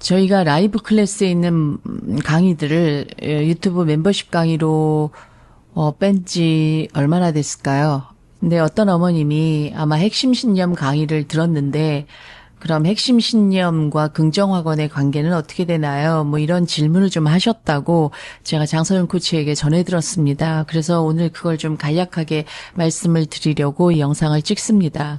저희가 라이브 클래스에 있는 강의들을 예, 유튜브 멤버십 강의로 어, 뺀지 얼마나 됐을까요? 근데 어떤 어머님이 아마 핵심 신념 강의를 들었는데 그럼 핵심 신념과 긍정학원의 관계는 어떻게 되나요? 뭐 이런 질문을 좀 하셨다고 제가 장서영 코치에게 전해 들었습니다. 그래서 오늘 그걸 좀 간략하게 말씀을 드리려고 이 영상을 찍습니다.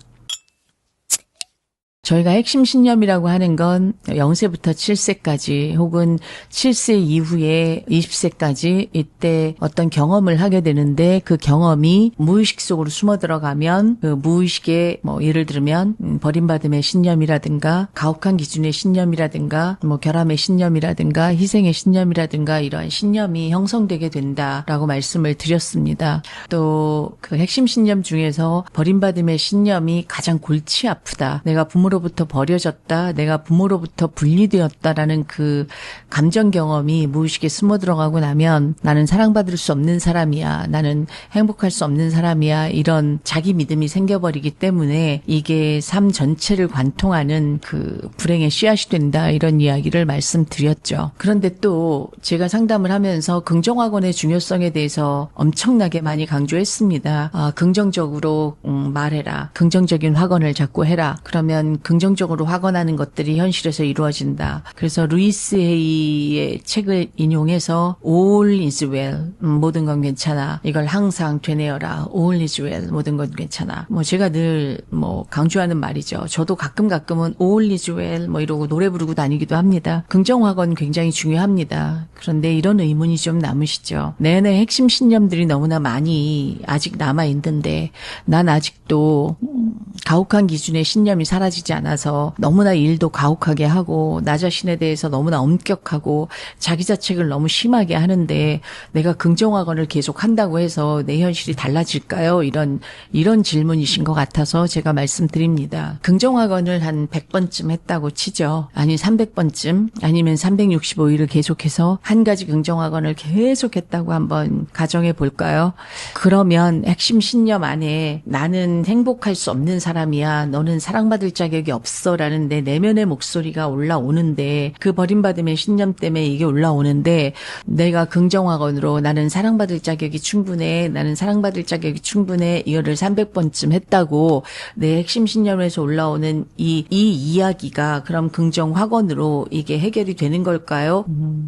저희가 핵심 신념이라고 하는 건 0세부터 7세까지 혹은 7세 이후에 20세까지 이때 어떤 경험을 하게 되는데 그 경험이 무의식 속으로 숨어 들어가면 그 무의식에 뭐 예를 들면 음, 버림받음의 신념이라든가 가혹한 기준의 신념이라든가 뭐 결함의 신념이라든가 희생의 신념이라든가 이러한 신념이 형성되게 된다라고 말씀을 드렸습니다. 또 그 핵심 신념 중에서 버림받음의 신념이 가장 골치 아프다. 내가 부모 로부터 버려졌다. 내가 부모로부터 분리되었다라는 그 감정 경험이 무의식에 숨어 들어가고 나면 나는 사랑받을 수 없는 사람이야. 나는 행복할 수 없는 사람이야. 이런 자기 믿음이 생겨버리기 때문에 이게 삶 전체를 관통하는 그 불행의 씨앗이 된다. 이런 이야기를 말씀드렸죠. 그런데 또 제가 상담을 하면서 긍정학원의 중요성에 대해서 엄청나게 많이 강조했습니다. 아, 긍정적으로 음, 말해라. 긍정적인 확언을 자꾸 해라. 그러면 긍정적으로 확언하는 것들이 현실에서 이루어진다. 그래서 루이스 헤이의 책을 인용해서 all is well 음, 모든 건 괜찮아. 이걸 항상 되뇌어라. all is well 모든 건 괜찮아. 뭐 제가 늘 뭐 강조하는 말이죠. 저도 가끔 가끔은 all is well 뭐 이러고 노래 부르고 다니기도 합니다. 긍정 확언 굉장히 중요합니다. 그런데 이런 의문이 좀 남으시죠. 내내 핵심 신념들이 너무나 많이 아직 남아 있는데 난 아직도 음, 가혹한 기준의 신념이 사라지지 않아서 너무나 일도 가혹하게 하고 나 자신에 대해서 너무나 엄격하고 자기 자책을 너무 심하게 하는데 내가 긍정학원을 계속 한다고 해서 내 현실이 달라질까요? 이런 이런 질문이신 것 같아서 제가 말씀드립니다. 긍정학원을 한 100번쯤 했다고 치죠. 아니 300번쯤 아니면 365일을 계속해서 한 가지 긍정학원을 계속 했다고 한번 가정해 볼까요? 그러면 핵심 신념 안에 나는 행복할 수 없는 사람 이야. 너는 사랑받을 자격이 없어 라는 내 내면의 목소리가 올라오는데 그 버림받음의 신념 때문에 이게 올라오는데 내가 긍정학원으로 나는 사랑받을 자격이 충분해. 나는 사랑받을 자격이 충분해. 이거를 300번쯤 했다고 내 핵심 신념에서 올라오는 이, 이 이야기가 그럼 긍정학원으로 이게 해결이 되는 걸까요?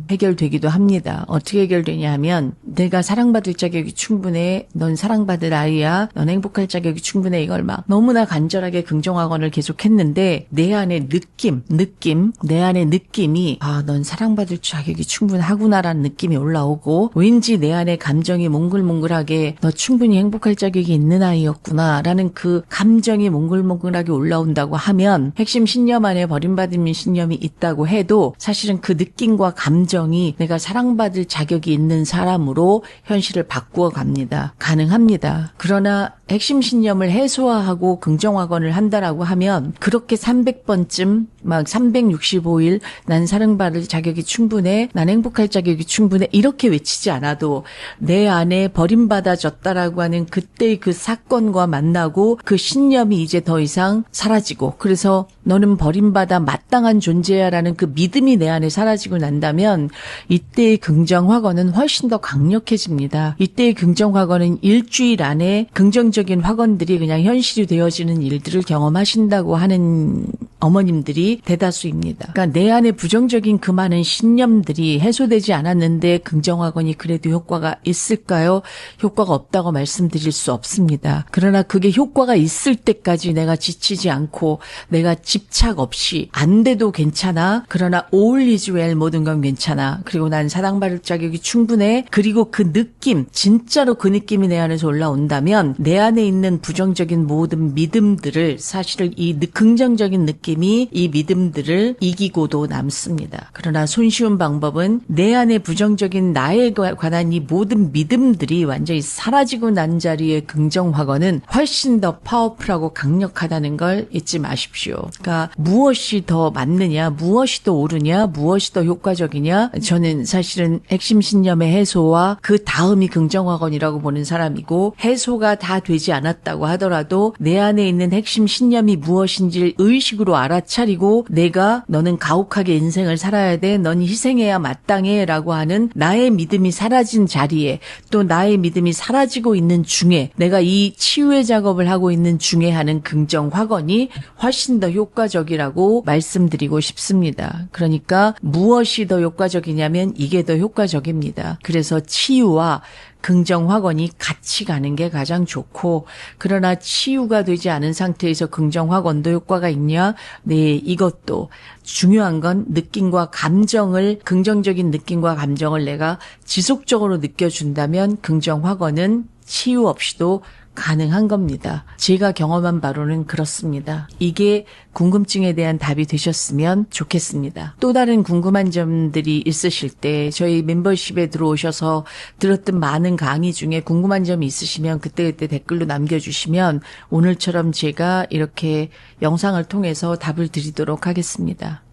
해결되기도 합니다. 어떻게 해결되냐 하면 내가 사랑받을 자격이 충분해. 넌 사랑받을 아이야. 넌 행복할 자격이 충분해. 이걸 막 너무나 간절하게 긍정학원을 계속했는데 내 안에 느낌, 느낌, 내 안에 느낌이 아, 넌 사랑받을 자격이 충분하구나라는 느낌이 올라오고 왠지 내 안에 감정이 몽글몽글하게 너 충분히 행복할 자격이 있는 아이였구나라는 그 감정이 몽글몽글하게 올라온다고 하면 핵심 신념 안에 버림받은 신념이 있다고 해도 사실은 그 느낌과 감정이 내가 사랑받을 자격이 있는 사람으로 현실을 바꾸어 갑니다. 가능합니다. 그러나 핵심 신념을 해소화하고 긍정학원을 한다라고 하면 그렇게 300번쯤 막 365일 난 사랑받을 자격이 충분해 난 행복할 자격이 충분해 이렇게 외치지 않아도 내 안에 버림받아졌다라고 하는 그때의 그 사건과 만나고 그 신념이 이제 더 이상 사라지고 그래서 너는 버림받아 마땅한 존재야라는 그 믿음이 내 안에 사라지고 난다면 이때의 긍정학원은 훨씬 더 강력해집니다. 이때의 긍정학원은 일주일 안에 긍정 적인 학원들이 그냥 현실이 되어지는 일들을 경험하신다고 하는 어머님들이 대다수입니다. 그러니까 내 안에 부정적인 그 많은 신념들이 해소되지 않았는데 긍정학원이 그래도 효과가 있을까요? 효과가 없다고 말씀드릴 수 없습니다. 그러나 그게 효과가 있을 때까지 내가 지치지 않고 내가 집착 없이 안 돼도 괜찮아. 그러나 is well 모든 건 괜찮아. 그리고 난 사랑받을 자격이 충분해. 그리고 그 느낌 진짜로 그 느낌이 내 안에서 올라온다면 내 안에 있는 부정적인 모든 믿음들을 사실은 이 느- 긍정적인 느낌 이 이 믿음들을 이기고도 남습니다. 그러나 손쉬운 방법은 내 안에 부정적인 나에 과- 관한 이 모든 믿음들이 완전히 사라지고 난 자리의 긍정학원은 훨씬 더 파워풀하고 강력하다는 걸 잊지 마십시오. 그러니까 무엇이 더 맞느냐, 무엇이 더 옳으냐, 무엇이 더 효과적이냐. 저는 사실은 핵심 신념의 해소와 그 다음이 긍정학원이라고 보는 사람이고 해소가 다 되지 않았다고 하더라도 내 안에 있는 핵심 신념이 무엇인지를 의식으로 알아차리고 내가 너는 가혹하게 인생을 살아야 돼. 넌 희생해야 마땅해. 라고 하는 나의 믿음이 사라진 자리에 또 나의 믿음이 사라지고 있는 중에 내가 이 치유의 작업을 하고 있는 중에 하는 긍정 확언이 훨씬 더 효과적이라고 말씀드리고 싶습니다. 그러니까 무엇이 더 효과적이냐면 이게 더 효과적입니다. 그래서 치유와 긍정 확언이 같이 가는 게 가장 좋고 그러나 치유가 되지 않은 상태에서 긍정 확언도 효과가 있냐? 네, 이것도 중요한 건 느낌과 감정을 긍정적인 느낌과 감정을 내가 지속적으로 느껴준다면 긍정 확언은 치유 없이도 가능한 겁니다. 제가 경험한 바로는 그렇습니다. 이게 궁금증에 대한 답이 되셨으면 좋겠습니다. 또 다른 궁금한 점들이 있으실 때 저희 멤버십에 들어오셔서 들었던 많은 강의 중에 궁금한 점이 있으시면 그때그때 댓글로 남겨주시면 오늘처럼 제가 이렇게 영상을 통해서 답을 드리도록 하겠습니다.